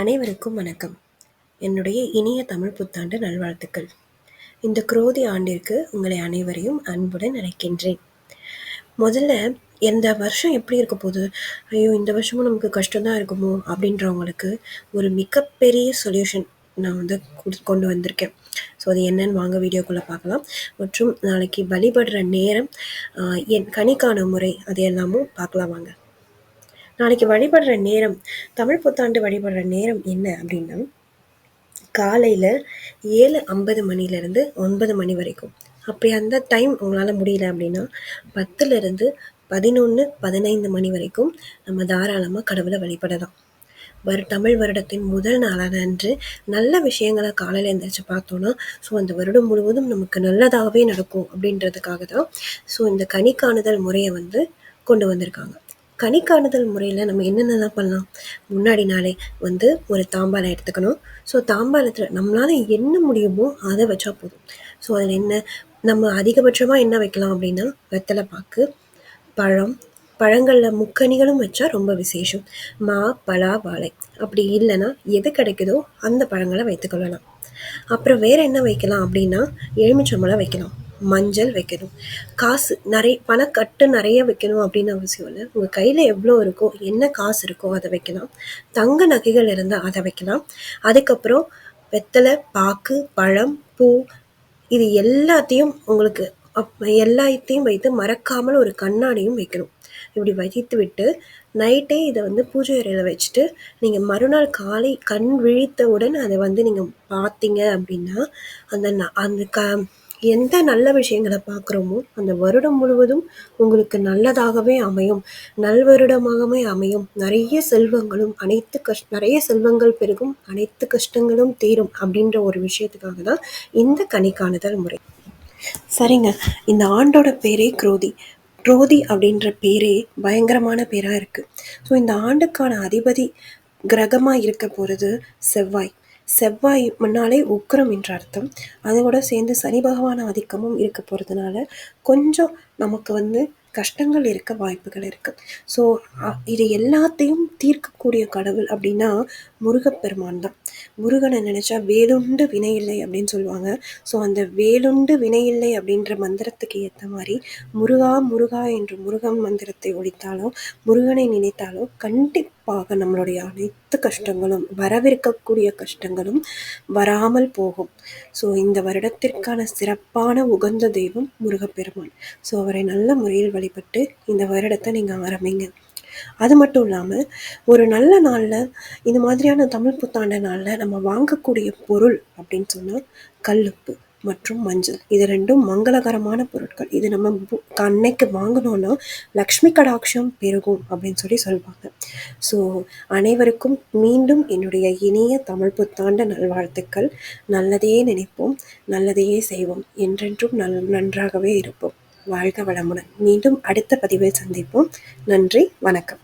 அனைவருக்கும் வணக்கம். என்னுடைய இனிய தமிழ் புத்தாண்டு நல்வாழ்த்துக்கள். இந்த குரோதி ஆண்டிற்கு உங்களை அனைவரையும் அன்புடன் அழைக்கின்றேன். முதல்ல இந்த வருஷம் எப்படி இருக்க போகுது? ஐயோ இந்த வருஷமும் நமக்கு கஷ்டம்தான் இருக்குமோ? அப்படின்றவங்களுக்கு ஒரு மிகப்பெரிய சொல்யூஷன் நான் வந்து கொண்டு வந்திருக்கேன். ஸோ அது என்னன்னு வாங்க வீடியோக்குள்ளே பார்க்கலாம். மற்றும் நாளைக்கு வழிபடுற நேரம் என் கணிக்கான முறை அது எல்லாமும் பார்க்கலாம் வாங்க. நாளைக்கு வழிபடுற நேரம் தமிழ் புத்தாண்டு வழிபடுற நேரம் என்ன அப்படின்னா காலையில் ஏழு ஐம்பது மணிலேருந்து ஒன்பது மணி வரைக்கும். அப்படி அந்த டைம் உங்களால் முடியல அப்படின்னா பத்துலேருந்து பதினொன்று பதினைந்து மணி வரைக்கும் நம்ம தாராளமாக கடவுளை வழிபடலாம். வரு தமிழ் வருடத்தின் முதல் நாளான அன்று நல்ல விஷயங்களை காலையில் எழுந்திரிச்சு பார்த்தோன்னா ஸோ அந்த வருடம் முழுவதும் நமக்கு நல்லதாகவே நடக்கும் அப்படின்றதுக்காக தான் ஸோ இந்த கனி காணுதல் முறையை வந்து கொண்டு வந்திருக்காங்க. கணிக்காணுதல் முறையில் நம்ம என்னென்னலாம் பண்ணலாம்? முன்னாடி நாளே வந்து ஒரு தாம்பாலை எடுத்துக்கணும். ஸோ தாம்பாலத்தில் நம்மளால் என்ன முடியுமோ அதை வச்சா போதும். ஸோ அதில் என்ன நம்ம அதிகபட்சமாக என்ன வைக்கலாம் அப்படின்னா வெத்தலை பாக்கு பழம் பழங்களில் முக்கனிகளும் வச்சா ரொம்ப விசேஷம். மா பலா வாழை. அப்படி இல்லைன்னா எது கிடைக்குதோ அந்த பழங்களை வைத்துக்கொள்ளலாம் அப்புறம் வேறு என்ன வைக்கலாம் அப்படின்னா எலுமிச்சம்பழம் வைக்கலாம். மஞ்சள் வைக்கணும். காசு நிறைய பணக்கட்டு நிறைய வைக்கணும் அப்படின்னு அவசியம் இல்லை. உங்கள் கையில் எவ்வளோ இருக்கோ என்ன காசு இருக்கோ அதை வைக்கலாம். தங்க நகைகள் இருந்தால் அதை வைக்கலாம். அதுக்கப்புறம் வெத்தலை பாக்கு பழம் பூ இது எல்லாத்தையும் உங்களுக்கு எல்லாத்தையும் வைத்து மறக்காமல் ஒரு கண்ணாடியும் வைக்கணும். இப்படி வைத்து விட்டு நைட்டே இதை வந்து பூஜை அறையில் வச்சுட்டு நீங்கள் மறுநாள் காலை கண் விழித்தவுடன் அதை வந்து நீங்கள் பார்த்தீங்க அப்படின்னா அந்த அந்த க எந்த நல்ல விஷயங்களை பார்க்குறோமோ அந்த வருடம் முழுவதும் உங்களுக்கு நல்லதாகவே அமையும். நல்வருடமாகவே அமையும். நிறைய செல்வங்களும் அனைத்து கஷ் நிறைய செல்வங்கள் பெருகும் அனைத்து கஷ்டங்களும் தீரும் அப்படின்ற ஒரு விஷயத்துக்காக தான் இந்த கணிக்காணுதல் முறை. சரிங்க. இந்த ஆண்டோட பேரே குரோதி. குரோதி அப்படின்ற பேரே பயங்கரமான பேராக இருக்குது ஸோ இந்த ஆண்டுக்கான அதிபதி கிரகமாக இருக்க போகிறது செவ்வாய். செவ்வாய் முன்னாலே உக்கரம் என்ற அர்த்தம். அதோட சேர்ந்து சனி பகவான் ஆதிக்கமும் இருக்க போகிறதுனால கொஞ்சம் நமக்கு வந்து கஷ்டங்கள் இருக்க வாய்ப்புகள் இருக்குது ஸோ இது எல்லாத்தையும் தீர்க்கக்கூடிய கடவுள் அப்படின்னா முருகப்பெருமான் தான். முருகனை நினச்சா வேலுண்டு வினையில்லை அப்படின்னு சொல்லுவாங்க. ஸோ அந்த வேலுண்டு வினையில்லை அப்படின்ற மந்திரத்துக்கு ஏற்ற மாதிரி முருகா முருகா என்று முருகன் மந்திரத்தை ஒழித்தாலும் முருகனை நினைத்தாலும் கண்டிப்பாக நம்மளுடைய அனைத்து கஷ்டங்களும் வரவிருக்கக்கூடிய கஷ்டங்களும் வராமல் போகும். ஸோ இந்த வருடத்திற்கான சிறப்பான உகந்த தெய்வம் முருகப்பெருமான். ஸோ அவரை நல்ல முறையில் வழிபட்டு இந்த வருடத்தை நீங்கள் ஆரம்பிங்க. அது மட்டும் இல்லாமல் ஒரு நல்ல நாளில் இந்த மாதிரியான தமிழ் புத்தாண்ட நாளில் நம்ம வாங்கக்கூடிய பொருள் அப்படின்னு சொன்னால் கல்லுப்பு. மற்றும் மஞ்சள். இது ரெண்டும் மங்களகரமான பொருட்கள். இது நம்ம அன்னைக்கு வாங்கினோன்னா லக்ஷ்மி கடாட்சம் பெருகும் அப்படின்னு சொல்லி சொல்லுவாங்க ஸோ அனைவருக்கும் மீண்டும் என்னுடைய இனிய தமிழ் புத்தாண்ட நல்வாழ்த்துக்கள். நல்லதையே நினைப்போம் நல்லதையே செய்வோம். என்றென்றும் நல் நன்றாகவே இருப்போம். வாழ்க வளமுடன். மீண்டும் அடுத்த பதிவில் சந்திப்போம். நன்றி வணக்கம்.